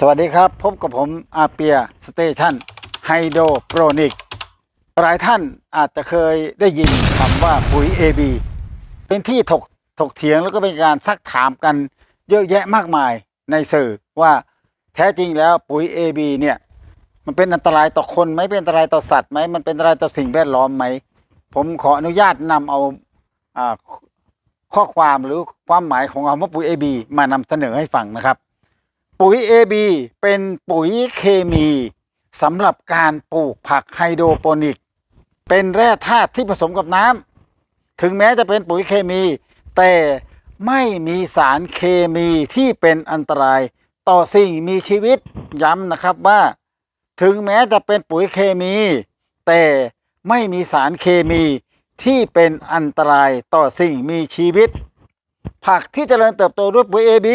สวัสดีครับ พบกับผมอาเปียสเตชันไฮโดรโปรนิกหลายท่านอาจจะเคยได้ยินคำว่าปุ๋ย AB เป็นที่ถกถกเถียงแล้วก็เป็นการซักถามกันเยอะแยะมากมายในสื่อว่าแท้จริงแล้วปุ๋ย AB เนี่ยมันเป็นอันตรายต่อคนไหมเป็นอันตรายต่อสัตว์ไหมมันเป็นอันตรายต่อสิ่งแวดล้อมไหม ผมขออนุญาตนำเอาอข้อความหรือความหมายของคำว่าปุ๋ย AB มานำเสนอให้ฟังนะครับ ปุ๋ย AB เป็นปุ๋ยเคมีสำหรับการปลูกผักไฮโดรโปนิก เป็นแร่ธาตุที่ผสมกับน้ำถึงแม้จะเป็นปุ๋ยเคมี แต่ไม่มีสารเคมีที่เป็นอันตรายต่อสิ่งมีชีวิตย้ำนะครับว่า ถึงแม้จะเป็นปุ๋ยเคมี แต่ไม่มีสารเคมีที่เป็นอันตรายต่อสิ่งมีชีวิต ผักที่เจริญเติบโตด้วยปุ๋ย AB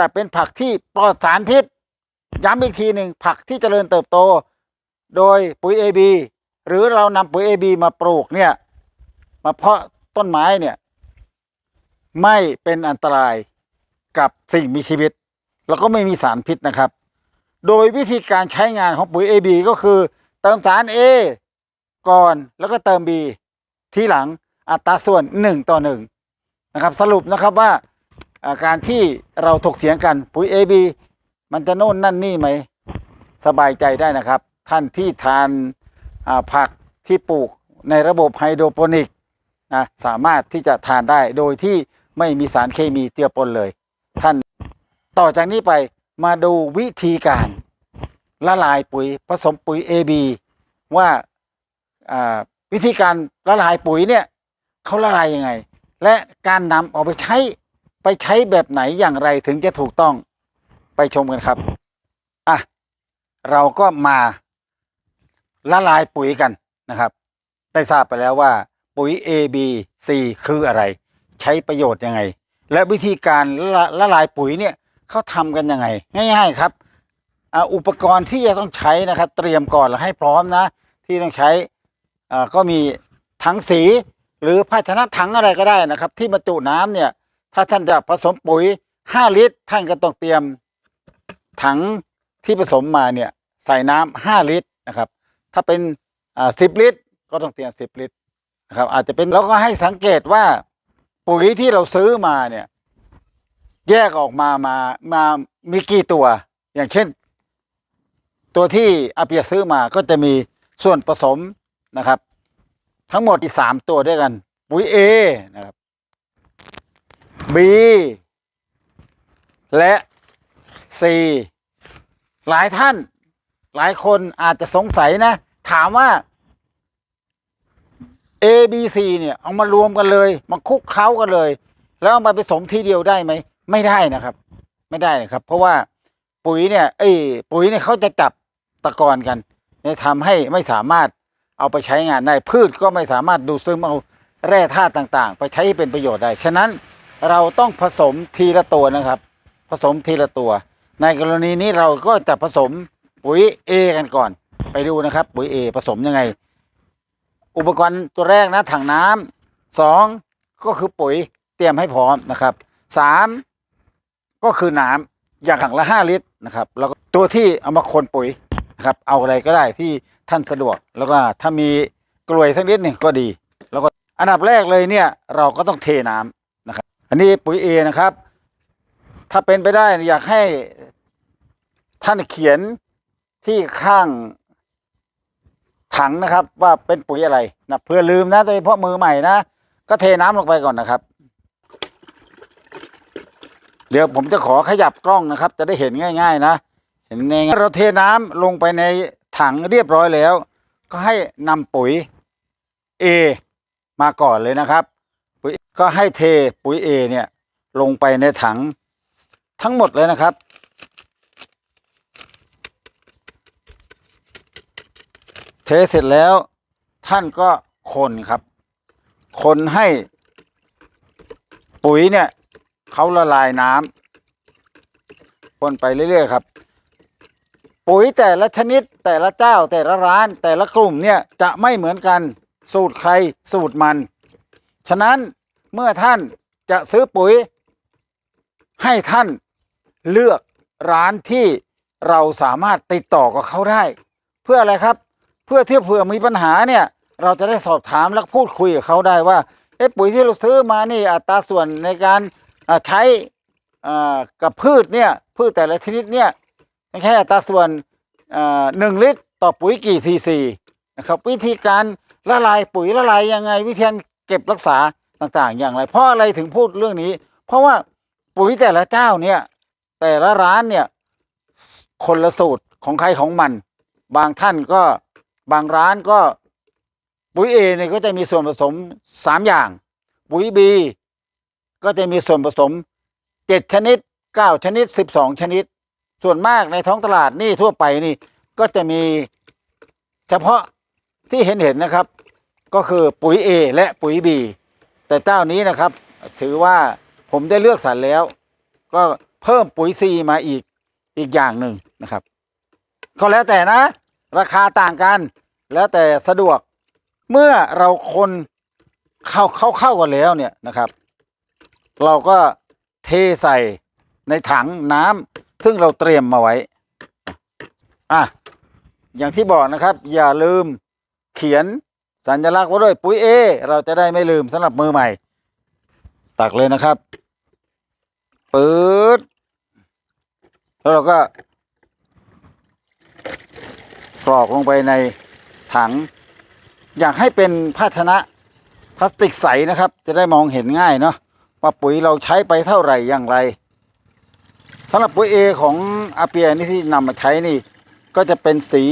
แต่เป็นผักที่ปลอดสารพิษ ย้ำอีกทีหนึ่งผักที่เจริญเติบโต โดยปุ๋ย AB หรือเรานำปุ๋ย AB มาปลูกเนี่ยมาเพาะต้นไม้เนี่ยไม่เป็นอันตรายกับสิ่งมีชีวิต แล้วก็ไม่มีสารพิษนะครับ โดยวิธีการใช้งานของปุ๋ย AB ก็คือ เติมสาร A ก่อนแล้วก็เติม B ทีหลังอัตราส่วน 1 ต่อ 1 นะครับ สรุปนะครับว่าอ่า การที่เราถกเถียงกันปุ๋ย AB มันจะโน่นนั่นนี่ไหม สบายใจได้นะครับ ท่านที่ทานผักที่ปลูกในระบบไฮโดรโปนิกนะสามารถที่จะทานได้โดยที่ไม่มีสารเคมีเจือปนเลย ท่านต่อจากนี้ไปมาดูวิธีการละลายปุ๋ยผสมปุ๋ย AB ว่าวิธีการละลายปุ๋ยเนี่ยเขาละลายยังไง และการนำออกไปใช้ ไปใช้แบบไหนอย่างไรถึงจะถูกต้องไปชมกันครับอะเราก็มาละลายปุ๋ยกันนะครับ ได้ทราบไปแล้วว่าปุ๋ย A B C คืออะไร ใช้ประโยชน์ยังไง และวิธีการละละลายปุ๋ยเนี่ยเขาทำกันยังไง ง่าย ๆครับอ,อุปกรณ์ที่จะต้องใช้นะครับ เตรียมก่อนแล้วให้พร้อมนะ ที่ต้องใช้อ่าก็มีถังสีหรือภาชนะถังอะไรก็ได้นะครับ ที่บรรจุน้ำเนี่ย ถ้าท่านจะผสมปุ๋ย 5 ลิตร ท่านก็ต้องเตรียมถังที่ผสมมาเนี่ยใส่น้ำ5ลิตรนะครับ ถ้าเป็นอ่า10ลิตร ก็ต้องเตรียม 10 ลิตรนะครับ อาจจะเป็นแล้วก็ให้สังเกตว่าปุ๋ยที่เราซื้อมาเนี่ย แยกออกมามามามีกี่ตัว อย่างเช่น ตัวที่อาเปียซื้อมาก็จะมีส่วนผสมนะครับ ทั้งหมดที่สามตัวด้วยกัน ปุ๋ย A นะครับ B และ C หลายท่าน หลายคนอาจจะสงสัยนะ ถามว่า A B C เนี่ย เอามารวมกันเลย มาคุกเค้ากันเลย แล้วเอามาผสมทีเดียวได้ไหม ไม่ได้นะครับ ไม่ได้นะครับ เพราะว่าปุ๋ยเนี่ยเอ้ปุ๋ยเนี่ยเขาจะจับตะกอนกันเนี่ยทำให้ไม่สามารถเอาไปใช้งานได้ พืชก็ไม่สามารถดูดซึมเอาแร่ธาตุต่าง ๆ ไปใช้ให้เป็นประโยชน์ได้ ฉะนั้น เราต้องผสมทีละตัวนะครับ ผสมทีละตัว ในกรณีนี้เราก็จะผสมปุ๋ย A กันก่อน ไปดูนะครับ ปุ๋ย A ผสมยังไง อุปกรณ์ตัวแรกนะถังน้ำสองก็คือปุ๋ยเตรียมให้พร้อมนะครับสามก็คือน้ำอย่างถังละห้าลิตรนะครับ แล้วก็ตัวที่เอามาคนปุ๋ยนะครับ เอาอะไรก็ได้ที่ท่านสะดวก แล้วก็ถ้ามีกลวยสักนิดหนึ่งก็ดี แล้วก็อันดับแรกเลยเนี่ย เราก็ต้องเทน้ำนะครับ อันนี้ปุ๋ยเอนะครับ ถ้าเป็นไปได้อยากให้ท่านเขียนที่ข้างถังนะครับ ว่าเป็นปุ๋ยอะไรนะเพื่อลืมนะโดยเฉพาะมือใหม่นะก็เทน้ำลงไปก่อนนะครับ เดี๋ยวผมจะขอขยับกล้องนะครับ จะได้เห็นง่าย ๆ นะเห็นง่ายเราเทน้ำลงไปในถังเรียบร้อยแล้ว ก็ให้นำปุ๋ย A มาก่อนเลยนะครับ ปุ๋ยก็ให้เทปุ๋ย A เนี่ยลงไปในถังทั้งหมดเลยนะครับ เทเสร็จแล้วท่านก็คนครับ คนให้ปุ๋ยเนี่ยเขาละลายน้ำคนไปเรื่อยๆครับ ปุ๋ยแต่ละชนิดแต่ละเจ้าแต่ละร้านแต่ละกลุ่มเนี่ยจะไม่เหมือนกันสูตรใครสูตรมัน ฉะนั้นเมื่อท่านจะซื้อปุ๋ย ให้ท่านเลือกร้านที่เราสามารถติดต่อกับเขาได้ เพื่ออะไรครับ เพื่อที่เผื่อมีปัญหาเนี่ย เราจะได้สอบถามและพูดคุยกับเขาได้ว่าเอ๊ะปุ๋ยที่เราซื้อมานี่อัตราส่วนในการใช้กับพืชเนี่ยพืชแต่ละชนิดเนี่ยไม่ใช่อัตราส่วนหนึ่งลิตรต่อปุ๋ยกี่ซีซีนะครับวิธีการละลายปุ๋ยละลายยังไง วิธี เก็บรักษาต่างๆ อย่างไร เพราะอะไรถึงพูดเรื่องนี้ เพราะว่าปุ๋ยแต่ละเจ้าเนี่ย แต่ละร้านเนี่ย คนละสูตรของใครของมัน บางท่านก็บางร้านก็ปุ๋ยเอเนี่ยก็จะมีส่วนผสมสามอย่าง ปุ๋ยบีก็จะมีส่วนผสมเจ็ดชนิดเก้าชนิดสิบสองชนิด ส่วนมากในท้องตลาดนี่ทั่วไปนี่ก็จะมีเฉพาะที่เห็นเห็นนะครับ ก็คือปุ๋ยเอและปุ๋ยบีแต่เจ้านี้นะครับ ถือว่าผมได้เลือกสรรแล้ว ก็เพิ่มปุ๋ยซีมาอีกอีกอย่างหนึ่งนะครับ ก็แล้วแต่นะ ราคาต่างกัน แล้วแต่สะดวกเมื่อเราคนเข้าเข้าเข้ากันแล้วเนี่ยนะครับ เราก็เทใส่ในถังน้ำซึ่งเราเตรียมมาไว้อะอย่างที่บอกนะครับ อย่าลืมเขียน สัญลักษณ์ไว้ด้วยปุ๋ยเอเราจะได้ไม่ลืมสำหรับมือใหม่ ตักเลยนะครับปืดแล้วเราก็กรอกลงไปในถัง อยากให้เป็นภาชนะพลาสติกใสนะครับ จะได้มองเห็นง่ายเนาะว่าปุ๋ยเราใช้ไปเท่าไหร่อย่างไรสำหรับปุ๋ยเอของอาเปียนี่ที่นำมาใช้นี่ ก็จะเป็นสี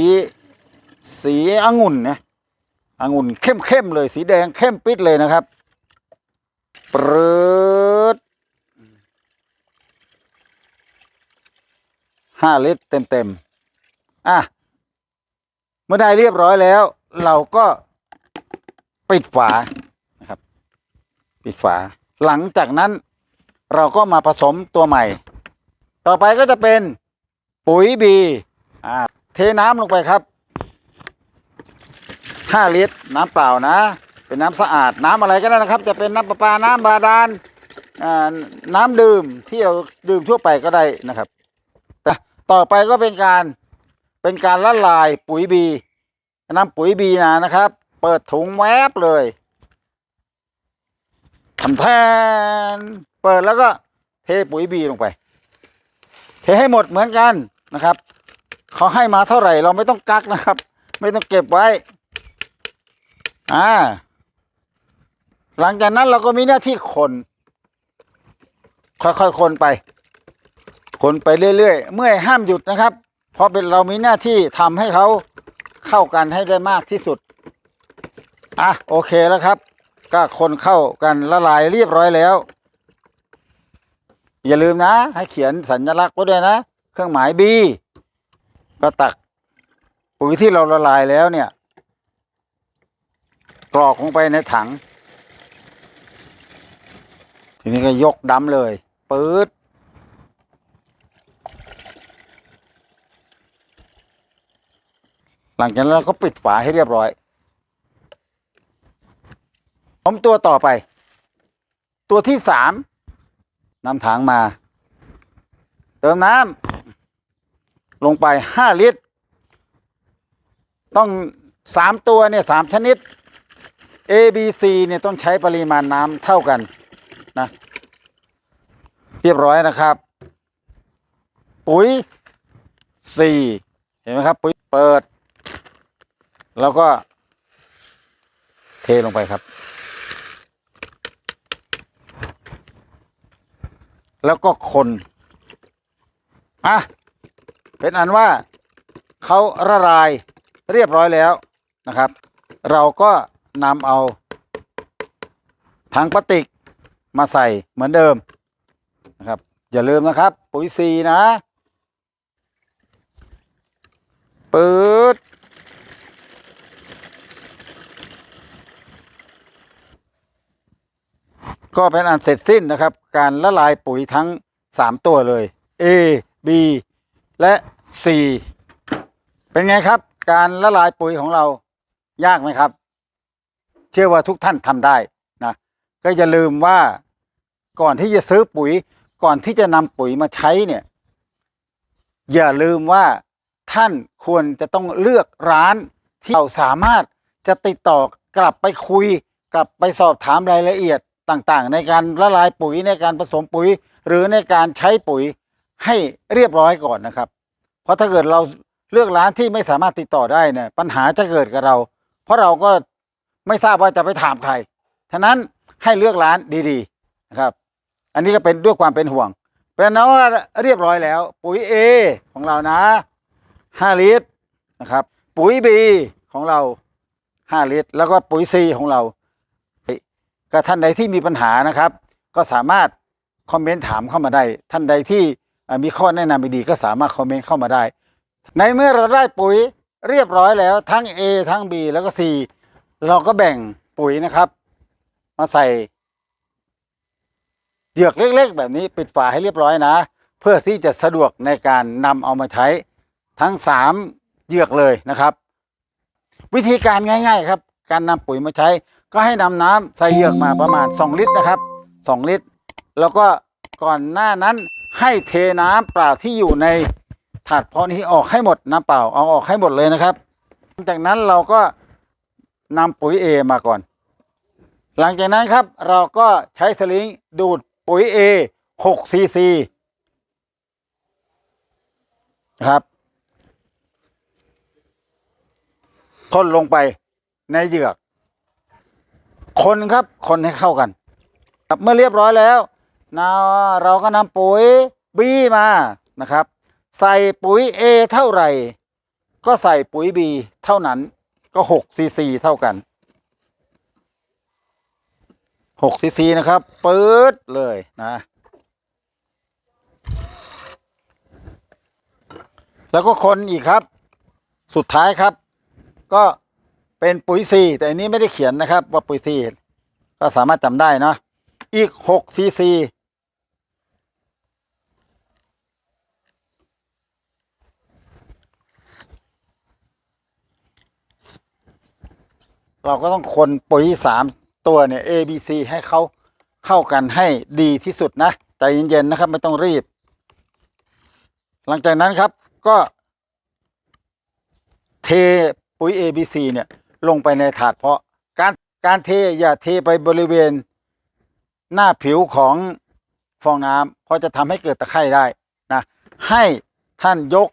สีองุ่นนะ องุ่นเข้มๆเลยสีแดงเข้มปิดเลยนะครับปรืดห้าลิตรเต็มๆอะเมื่อได้เรียบร้อยแล้ว เราก็ปิดฝานะครับ ปิดฝา หลังจากนั้นเราก็มาผสมตัวใหม่ ต่อไปก็จะเป็นปุ๋ยบีอ่าเทน้ำลงไปครับ ห้าลิตร น้ำเปล่านะ เป็นน้ำสะอาดน้ำอะไรก็ได้นะครับ จะเป็นน้ำประปาน้ำบาดาลน้ำดื่มที่เราดื่มทั่วไปก็ได้นะครับ แต่ต่อไปก็เป็นการเป็นการละลายปุ๋ยบีน้ำปุ๋ยบีนะนะครับ เปิดถุงแวบเลยทำแทนเปิดแล้วก็เทปุ๋ยบีลงไป เทให้หมดเหมือนกันนะครับเขาให้มาเท่าไหร่เราไม่ต้องกักนะครับ ไม่ต้องเก็บไว้ อ่า หลังจากนั้นเราก็มีหน้าที่คน ค่อยๆคนไป คนไปเรื่อยๆ เมื่อยห้ามหยุดนะครับ เพราะเป็นเรามีหน้าที่ทำให้เขาเข้ากันให้ได้มากที่สุด อะโอเคแล้วครับ ก็คนเข้ากันละลายเรียบร้อยแล้ว อย่าลืมนะ ให้เขียนสัญลักษณ์ไว้ด้วยนะ เครื่องหมาย B ก็ตักปุ๋ยที่เราละลายแล้วเนี่ย กรอกลงไปในถัง ทีนี้ก็ยกดำเลยปื๊ดหลังจากนั้นเราก็ปิดฝาให้เรียบร้อยผมตัวต่อไป ตัวที่สามนำถังมา เติมน้ำลงไปห้าลิตร ต้องสามตัวเนี่ยสามชนิด A B C เนี่ยต้องใช้ปริมาณน้ำเท่ากันนะ เรียบร้อยนะครับ ปุ๋ย C เห็นไหมครับ ปุ๋ยเปิด แล้วก็ เทลงไปครับ แล้วก็คนอะเป็นอันว่าเขาละลายเรียบร้อยแล้วนะครับ เราก็ นำเอาถังพลาสติกมาใส่เหมือนเดิมนะครับ อย่าลืมนะครับ ปุ๋ยซีนะปืดก็เป็นอันเสร็จสิ้นนะครับ การละลายปุ๋ยทั้งสามตัวเลย A B และ C เป็นไงครับ การละลายปุ๋ยของเรายากไหมครับ เชื่อว่าทุกท่านทำได้นะก็อย่าลืมว่าก่อนที่จะซื้อปุ๋ย ก่อนที่จะนำปุ๋ยมาใช้เนี่ย อย่าลืมว่าท่านควรจะต้องเลือกร้านที่เราสามารถจะติดต่อกลับไปคุยกลับไปสอบถามรายละเอียดต่างๆ ในการละลายปุ๋ยในการผสมปุ๋ย หรือในการใช้ปุ๋ยให้เรียบร้อยก่อนนะครับ เพราะถ้าเกิดเราเลือกร้านที่ไม่สามารถติดต่อได้เนี่ยปัญหาจะเกิดกับเรา เพราะเราก็ ไม่ทราบว่าจะไปถามใครฉะนั้นให้เลือกร้านดีๆนะครับ อันนี้ก็เป็นด้วยความเป็นห่วง เป็นนะว่าเรียบร้อยแล้ว ปุ๋ย A ของเรานะ 5 ลิตรนะครับ ปุ๋ย B ของเรา 5 ลิตร แล้วก็ปุ๋ย C ของเราก็ท่านใดที่มีปัญหานะครับ ก็สามารถคอมเมนต์ถามเข้ามาได้ ท่านใดที่มีข้อแนะนำดีก็สามารถคอมเมนต์เข้ามาได้ ในเมื่อเราได้ปุ๋ยเรียบร้อยแล้วทั้ง A ทั้ง B แล้วก็ C เราก็แบ่งปุ๋ยนะครับ มาใส่เหยือกเล็ก ๆ แบบนี้ปิดฝาให้เรียบร้อยนะ เพื่อที่จะสะดวกในการนำเอามาใช้ทั้งสามเหยือกเลยนะครับ วิธีการง่าย ๆ ครับ การนำปุ๋ยมาใช้ ก็ให้นำน้ำใส่เหยือกมาประมาณ 2 ลิตรนะครับ 2 ลิตร แล้วก็ก่อนหน้านั้นให้เทน้ำเปล่าที่อยู่ในถาดเพาะนี้ออกให้หมดน้ำเปล่าเอาออกให้หมดเลยนะครับ จากนั้นเราก็ นำปุ๋ย A มาก่อน หลังจากนั้นครับเราก็ใช้สลิงดูดปุ๋ย A 6ซีซีนะครับพ่นลงไปในเหยือก คนครับคนให้เข้ากันครับเมื่อเรียบร้อยแล้วนะเราก็นำปุ๋ย B มานะครับ ใส่ปุ๋ย A เท่าไหร่ ก็ใส่ปุ๋ย B เท่านั้น ก็6ซีซีเท่ากันหกซีซีนะครับเปื๊ดเลยนะ แล้วก็คนอีกครับ สุดท้ายครับ ก็เป็นปุ๋ยซีแต่อันนี้ไม่ได้เขียนนะครับ ว่าปุ๋ยซีก็สามารถจำได้นะอีกหกซีซี เราก็ต้องคนปุ๋ยสามตัวเนี่ย A B C ให้เขาเข้ากันให้ดีที่สุดนะใจเย็นๆนะครับ ไม่ต้องรีบ หลังจากนั้นครับก็ เทปุ๋ย A B C เนี่ย ลงไปในถาดเพาะการการเทอย่าเทไปบริเวณ หน้าผิวของฟองน้ำเพราะจะทำให้เกิดตะไคร่ได้นะให้ท่านยก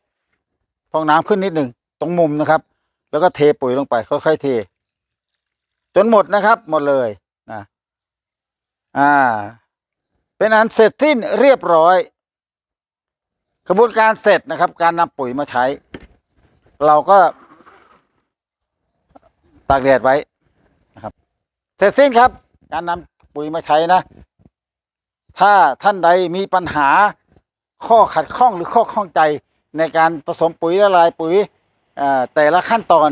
ฟองน้ำขึ้นนิดหนึ่งตรงมุมนะครับ แล้วก็เทปุ๋ยลงไปค่อยๆเท จนหมดนะครับหมดเลยนะอ่า เป็นอันเสร็จสิ้นเรียบร้อยกระบวนการเสร็จนะครับ การนำปุ๋ยมาใช้ เราก็ตากแดดไว้นะครับ เสร็จสิ้นครับ การนำปุ๋ยมาใช้นะ ถ้าท่านใดมีปัญหาข้อขัดข้องหรือข้อข้องใจในการผสมปุ๋ยละลายปุ๋ยอ่อแต่ละขั้นตอน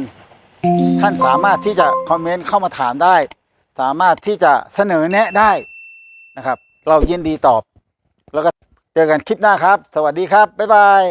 ท่านสามารถที่จะคอมเมนต์เข้ามาถามได้ สามารถที่จะเสนอแนะได้นะครับ เรายินดีตอบ แล้วก็เจอกันคลิปหน้าครับ สวัสดีครับ บ๊ายบาย